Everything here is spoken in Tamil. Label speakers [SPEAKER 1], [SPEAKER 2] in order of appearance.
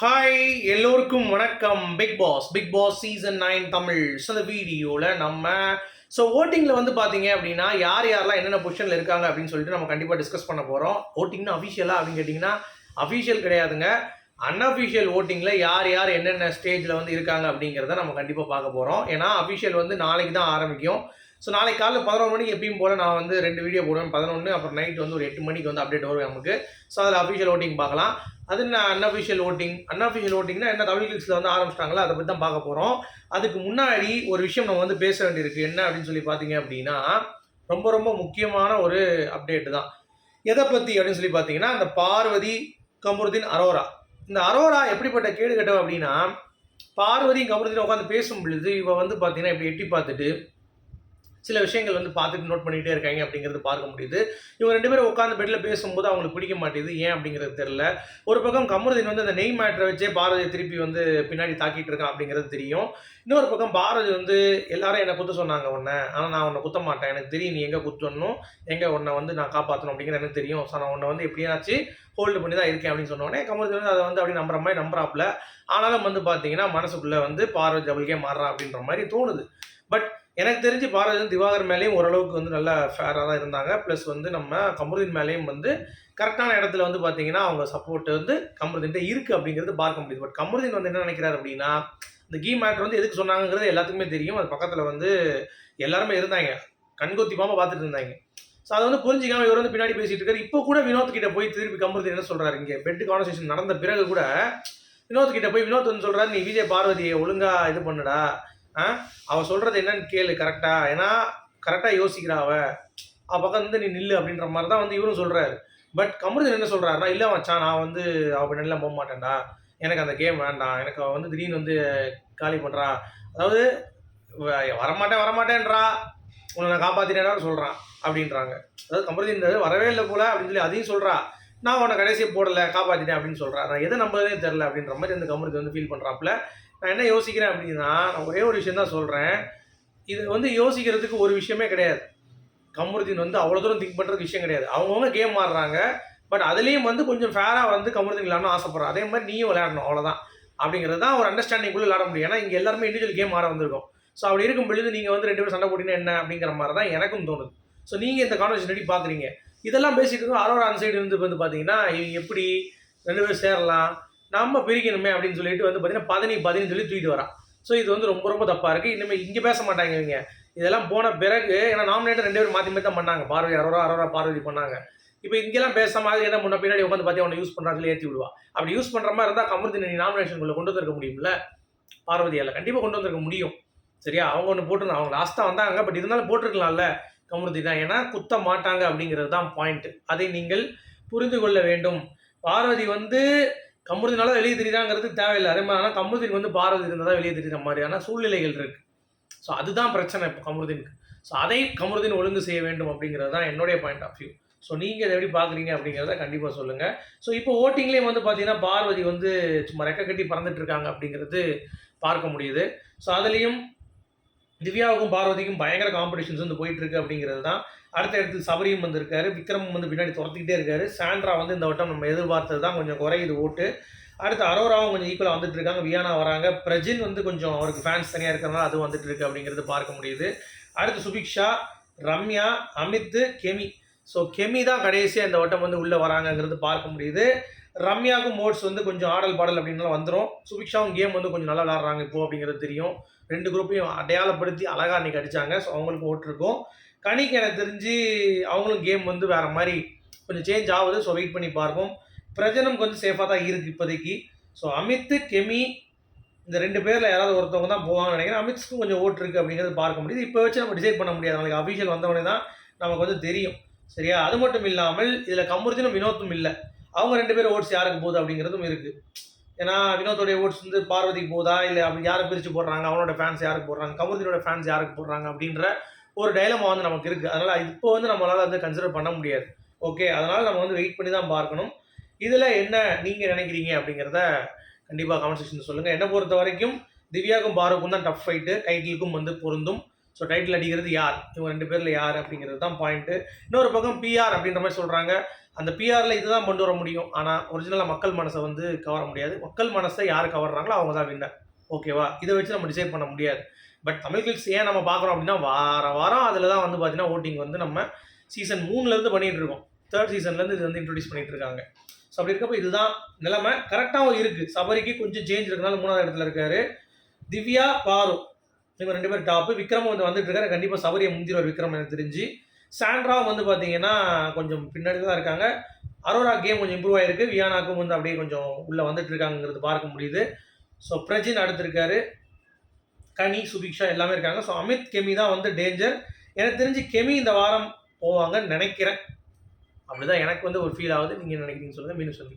[SPEAKER 1] ஹாய் எல்லோருக்கும் வணக்கம். Bigg Boss Bigg Boss season nine Tamil. So வீடியோவில் நம்ம ஸோ ஓட்டிங்கில் வந்து பார்த்தீங்க அப்படின்னா யார் யாரெல்லாம் என்னென்ன பொசிஷனில் இருக்காங்க அப்படின்னு சொல்லிட்டு நம்ம கண்டிப்பாக டிஸ்கஸ் பண்ண போகிறோம் ஓட்டிங்னா அஃபிஷியலாக அப்படின்னு கேட்டிங்கன்னா அஃபிஷியல் கிடையாதுங்க. அன்அஃபிஷியல் ஓட்டிங்கில் யார் யார் என்னென்ன ஸ்டேஜில் வந்து இருக்காங்க அப்படிங்கிறத நம்ம கண்டிப்பாக பார்க்க போகிறோம் ஏன்னா அஃபிஷியல் வந்து நாளைக்கு தான் ஆரம்பிக்கும். ஸோ நாளைக்கு காலையில் பதினோரு மணிக்கு எப்பயும் போல் நான் வந்து ரெண்டு வீடியோ போடுவேன். பதினொன்று அப்புறம் நைட் வந்து ஒரு எட்டு மணிக்கு வந்து அப்டேட் வரும் நமக்கு. ஸோ அதில் அஃபிஷியல் ஓட்டிங் பார்க்கலாம். அது என்ன அன்அஃபிஷியல் ஓட்டிங் அன்அஃபிஷியல் ஓட்டிங்னா என்ன தமிழ் கிளிக்ஸில் வந்து ஆரம்பிச்சிட்டாங்களோ? அதை பற்றி தான் பார்க்க போகிறோம் அதுக்கு முன்னாடி ஒரு விஷயம் நம்ம வந்து பேச வேண்டியிருக்கு. என்ன அப்படின்னு சொல்லி பார்த்தீங்க அப்படின்னா ரொம்ப ரொம்ப முக்கியமான ஒரு அப்டேட் தான். எதை பற்றி அப்படின்னு சொல்லி பார்த்தீங்கன்னா அந்த பார்வதி கமருதீன் அரோரா. இந்த அரோரா எப்படிப்பட்ட கேடு கட்டவ அப்படின்னா பார்வதி கமருதீன் உட்காந்து பேசும் பொழுது இவ வந்து பார்த்தீங்கன்னா இப்படி எட்டி பார்த்துட்டு சில விஷயங்கள் வந்து பார்த்துட்டு நோட் பண்ணிகிட்டே இருக்காங்க அப்படிங்கிறது பார்க்க முடியுது. இவங்க ரெண்டு பேரும் உட்காந்து பெட்டில் பேசும்போது அவங்களுக்கு பிடிக்க மாட்டேது. ஏன் அப்படிங்கிறது தெரில ஒரு பக்கம் கமருதீன் வந்து அந்த நெய் மேட்ரை வச்சே பாரதியை திருப்பி வந்து பின்னாடி தாக்கிட்டு இருக்கான் அப்படிங்கிறது தெரியும். இன்னொரு பக்கம் பாரதி வந்து எல்லாரும் என்னை குத்த சொன்னாங்க உன்னை. ஆனால் நான் உன்னை குத்த மாட்டேன். எனக்கு தெரியும் நீ எங்கே குத்தணும்? எங்கே உன்னை வந்து நான் காப்பாற்றணும் அப்படிங்கிறது எனக்கு தெரியும். ஸோ நான் உன்னை வந்து எப்படியாச்சு ஹோல்டு பண்ணி தான் இருக்கேன் அப்படின்னு சொன்னோடனே கமருதீன் வந்து அதை வந்து அப்படி நம்புற மாதிரி நம்புறாப்புல. ஆனாலும் வந்து பார்த்தீங்கன்னா மனசுக்குள்ளே வந்து பார்வை ஜபல்கே மாறுறா அப்படின்ற மாதிரி தோணுது. பட் எனக்கு தெரிஞ்சு பாரதியும் திவாகர் மேலேயும் ஓரளவுக்கு வந்து நல்லா ஃபேராக தான் இருந்தாங்க. ப்ளஸ் வந்து நம்ம கமருதீன் மேலேயும் வந்து கரெக்டான இடத்துல வந்து பார்த்தீங்கன்னா அவங்க சப்போர்ட் வந்து கமருதீன்ட்ட இருக்குது அப்படிங்கிறது பார்க்க முடியுது பட் கமருதீன் வந்து என்ன நினைக்கிறாரு அப்படின்னா இந்த கீ மேட்ரு வந்து எதுக்கு சொன்னாங்கிறது எல்லாத்துக்குமே தெரியும். அது பக்கத்தில் வந்து எல்லாருமே இருந்தாங்க. கண்கொத்தி பாம்பை பார்த்துட்டு இருந்தாங்க. ஸோ அதை வந்து புரிஞ்சிக்காம இவர் வந்து பின்னாடி பேசிட்டு இருக்காரு. இப்போ கூட வினோத் கிட்ட போய் திருப்பி கமருதீன் என்ன சொல்கிறாரு இங்கே பெட் கான்வர்சேஷன் நடந்த பிறகு கூட வினோத் கிட்ட போய் வினோத் வந்து சொல்கிறாரு நீ விஜய் பார்வதியை ஒழுங்காக இது பண்ணுடா. அவன் சொல்கிறது என்னன்னு கேளு கரெக்டாக ஏன்னா கரெக்டாக யோசிக்கிறா அவ. பக்கம் வந்து நீ நில்லு அப்படின்ற மாதிரி தான் வந்து இவரும் சொல்கிறாரு பட் கமருதன் என்ன சொல்கிறாருன்னா இல்லை மச்சான் நான் வந்து அவள் பின்னாடிலாம் போக மாட்டேன்டா. எனக்கு அந்த கேம் வேண்டாம். எனக்கு அவள் வந்து திடீர்னு வந்து காலி பண்ணுறா அதாவது வரமாட்டேன் வரமாட்டேன்றா. உன்னை நான் காப்பாத்தினேடா சொல்கிறான் அப்படின்றாங்க. அதாவது கமருதீன் இந்த வரவே இல்லை போல அப்படின்னு சொல்லி அதையும் சொல்கிறா நான் உன்னை கடைசியை போடலை காப்பாற்றிட்டேன் அப்படின்னு சொல்கிறேன் நான் எதை நம்புறதே தெரில அப்படின்ற மாதிரி அந்த கமருதி வந்து ஃபீல் பண்ணுறாப்புல நான் என்ன யோசிக்கிறேன் அப்படின்னா நான் ஒரே ஒரு விஷயம் தான் சொல்கிறேன் இது வந்து யோசிக்கிறதுக்கு ஒரு விஷயமே கிடையாது. கமருதீன் வந்து அவ்வளோ தூரம் திங்க் பண்ணுறது விஷயம் கிடையாது. அவங்கவுங்க கேம் ஆடுறாங்க. பட் அதுலேயும் வந்து கொஞ்சம் ஃபேராக வந்து கமருதீன் விளையாடணும் ஆசைப்பட்றோம் அதே மாதிரி நீயும் விளையாடணும் அவ்வளோதான் அப்படிங்கிறது தான் ஒரு அண்டர்ஸ்டாண்டிங்குள்ளே விளையாட முடியும். ஏன்னா இங்கே எல்லாருமே இண்டிவிஜுவல் கேம் ஆட வந்திருக்கோம். ஸோ அப்படி இருக்கும் பொழுது நீங்கள் வந்து ரெண்டு பேரும் சண்டை போட்டிங்கன்னா என்ன அப்படிங்கிற மாதிரி தான் எனக்கும் தோணுது. ஸோ நீங்கள் இந்த கான்வர்சேஷன் எப்படி பார்க்குறீங்க இதெல்லாம் பேசிட்டு இருக்கோம் அரோரா அந்த சைடு இருந்து வந்து பார்த்தீங்கன்னா இவங்க எப்படி ரெண்டு பேரும் சேரலாம்? நம்ம பிரிக்கணுமே அப்படின்னு சொல்லிட்டு வந்து பார்த்தீங்கன்னா பதினி பதினி சொல்லி தூக்கிட்டு வரான். ஸோ இது வந்து ரொம்ப ரொம்ப தப்பாக இருக்குது இனிமேல் இங்கே பேச மாட்டாங்க இவங்க. இதெல்லாம் போன பிறகு ஏன்னா நாமினேட்டர் ரெண்டு பேரும் மாற்றி மாற்றி தான் பண்ணாங்க. பார்வதி அரோரா அரோரா பார்வதி பண்ணாங்க. இப்போ இங்கெல்லாம் பேசாம அது என்ன முன்ன பின்னாடி உட்காந்து பார்த்து அவனை யூஸ் பண்ணுறாங்க ஏற்றி விடுவா. அப்படி யூஸ் பண்ணுற மாதிரி இருந்தால் கமர்த்தி நீ நாமினேஷனுக்குள்ளே கொண்டு வந்திருக்க முடியும்ல? பார்வதியால் கண்டிப்பாக கொண்டு வந்திருக்க முடியும். சரியா? அவங்க ஒன்று போட்டுருந்தா அவங்க லாஸ்ட்டாக வந்தாங்க. பட் இருந்தாலும் போட்டிருக்கலாம்ல கமருதி தான். ஏன்னா குத்த மாட்டாங்க அப்படிங்கிறது தான் பாயிண்ட் அதை நீங்கள் புரிந்து கொள்ள வேண்டும். பார்வதி வந்து கமருதினால வெளியே தெரியுதாங்கிறது தேவையில்லை. அதே மாதிரி ஆனால் கமருதீன் வந்து பாரதி இருந்தால் தான் வெளியே தெரியுற மாதிரியான சூழ்நிலைகள் இருக்கு. ஸோ அதுதான் பிரச்சனை இப்போ கமருதீனுக்கு. ஸோ அதை கமருதீன் ஒழுங்கு செய்ய வேண்டும் அப்படிங்கிறது தான் என்னுடைய பாயிண்ட் ஆஃப் வியூ ஸோ நீங்கள் இதை எப்படி பார்க்குறீங்க அப்படிங்கிறத கண்டிப்பாக சொல்லுங்கள் ஸோ இப்போ ஓட்டிங்லேயும் வந்து பார்த்தீங்கன்னா பார்வதி வந்து சும்மா ரெக்க கட்டி பறந்துட்டு இருக்காங்க அப்படிங்கிறது பார்க்க முடியுது. ஸோ அதுலேயும் திவ்யாவுக்கும் பார்வதிக்கும் பயங்கர காம்படிஷன்ஸ் வந்து போயிட்டு இருக்கு அப்படிங்கிறது தான். அடுத்த இடத்துல சபரியும் வந்திருக்காரு விக்ரமும் வந்து பின்னாடி துரத்திக்கிட்டே இருக்காரு. சாண்ட்ரா வந்து இந்த வட்டம் நம்ம எதிர்பார்த்தது தான் கொஞ்சம் குறையுது ஓட்டு. அடுத்து அரோராவும் கொஞ்சம் ஈக்குவலாக வந்துட்டு இருக்காங்க. வியானா வராங்க. பிரஜின் வந்து கொஞ்சம் அவருக்கு ஃபேன்ஸ் தனியாக இருக்கிறனால அது வந்துட்டு இருக்கு அப்படிங்கிறது பார்க்க முடியுது. அடுத்து சுபிக்ஷா ரம்யா அமித் கெமி. ஸோ கெமி தான் கடைசியாக இந்த வட்டம் வந்து உள்ளே வராங்கங்கிறது பார்க்க முடியுது. ரம்யாவுக்கும் மோட்ஸ் வந்து கொஞ்சம் ஆடல் பாடல் அப்படின்லாம் வந்துடும் சுபிக்ஷாவும் கேம் வந்து கொஞ்சம் நல்லா விளாட்றாங்க இப்போ அப்படிங்கிறது தெரியும். ரெண்டு குரூப்பையும் அடையாளப்படுத்தி அழகாக அன்றைக்கி அடித்தாங்க ஸோ அவங்களுக்கு ஓட்டிருக்கோம் கணிக்கு எனக்கு தெரிஞ்சு அவங்களும் கேம் வந்து வேறு மாதிரி கொஞ்சம் சேஞ்ச் ஆகுது. ஸோ வெயிட் பண்ணி பார்ப்போம். பிரஜனம் கொஞ்சம் சேஃபாக தான் இருக்குது இப்போதைக்கு. ஸோ அமித் கெமி இந்த ரெண்டு பேரில் யாராவது ஒருத்தவங்க தான் போவாங்கன்னு நினைக்கிறேன். அமித்ஸ்க்கும் கொஞ்சம் ஓட்டு இருக்குது அப்படிங்கிறது பார்க்க முடியுது. இப்போ வச்சு நம்ம டிசைட் பண்ண முடியாது. நாளைக்கு அஃபீஷியல் வந்தவொடனே தான் நமக்கு வந்து தெரியும். சரியா? அது மட்டும் இல்லாமல் இதில் கமருதினும் வினோத்தும் இல்லை. அவங்க ரெண்டு பேரும் ஓட்ஸ் யாருக்கு போகுது அப்படிங்கிறதும் இருக்குது ஏன்னா வினோதோடைய ஓட்ஸ் வந்து பார்வதிக்கு போதா இல்லை அப்படி யாரை பிரித்து போடுறாங்க அவனோட ஃபேன்ஸ் யாருக்கு போடுறாங்க கமருதினோட ஃபேன்ஸ் யாருக்கு போடுறாங்க அப்படின்ற ஒரு டைலமா வந்து நமக்கு இருக்குது அதனால் இப்போ வந்து நம்மளால் வந்து கன்சிடர் பண்ண முடியாது. ஓகே அதனால் நம்ம வந்து வெயிட் பண்ணி தான் பார்க்கணும். இதில் என்ன நீங்கள் நினைக்கிறீங்க அப்படிங்கிறத கண்டிப்பாக கான்வர்சேஷன் சொல்லுங்கள் என்னை பொறுத்த வரைக்கும் திவ்யாவுக்கும் பாருக்கும் தான் டஃப் ஃபைட்டு டைட்டிலுக்கும் வந்து பொருந்தும். ஸோ டைட்டில் அடிக்கிறது யார்? இவங்க ரெண்டு பேரில் யார் அப்படிங்கிறது தான் பாயிண்ட்டு இன்னொரு பக்கம் பிஆர் அப்படின்ற மாதிரி சொல்கிறாங்க அந்த பிஆரில் இதுதான் கொண்டு வர முடியும். ஆனால் ஒரிஜினலாக மக்கள் மனசை வந்து கவர முடியாது. மக்கள் மனசை யார் கவர்றாங்களோ அவங்க தான் வின்னர் ஓகேவா இதை வச்சு நம்ம டிசைட் பண்ண முடியாது. பட் தமிழ் கிளிக்ஸ் ஏன் நம்ம பார்க்குறோம் அப்படின்னா வார வாரம் அதில் தான் வந்து பார்த்தீங்கன்னா ஓட்டிங் வந்து நம்ம சீசன் மூணுலேருந்து பண்ணிகிட்டு இருக்கோம். தேர்ட் சீசன்லேருந்து இது வந்து இன்ட்ரடியூஸ் பண்ணிட்டு இருக்காங்க. ஸோ அப்படி இருக்கப்போ இதுதான் நிலைமை. கரெக்டாகவும் இருக்குது சபரிக்கு கொஞ்சம் சேஞ்ச் இருக்கனால மூணாவது இடத்துல இருக்காரு. திவ்யா பாரு. இவங்க ரெண்டு பேரும் டாப்பு விக்ரம் வந்து வந்துட்டு இருக்காரு. கண்டிப்பாக சபரியை முந்திடுவார் விக்ரம் எனக்கு தெரிஞ்சு. சாண்ட்ராவும் வந்து பார்த்தீங்கன்னா கொஞ்சம் பின்னாடி தான் இருக்காங்க. அரோரா கேம் கொஞ்சம் இம்ப்ரூவ் ஆயிருக்கு. வியானாக்கும் வந்து அப்படியே கொஞ்சம் உள்ளே வந்துட்டு இருக்காங்கிறது பார்க்க முடியுது. ஸோ பிரஜின் அடுத்திருக்காரு. கனி சுபிக்ஷா எல்லாமே இருக்காங்க. ஸோ அமித் கெமி தான் வந்து டேஞ்சர் எனக்கு தெரிஞ்சு கெமி இந்த வாரம் போவாங்கன்னு நினைக்கிறேன். அப்படிதான் எனக்கு வந்து ஒரு ஃபீல் ஆகுது. நீங்கள் நினைக்கிறீங்க சொல்லுங்கள் மீண்டும் சொல்லி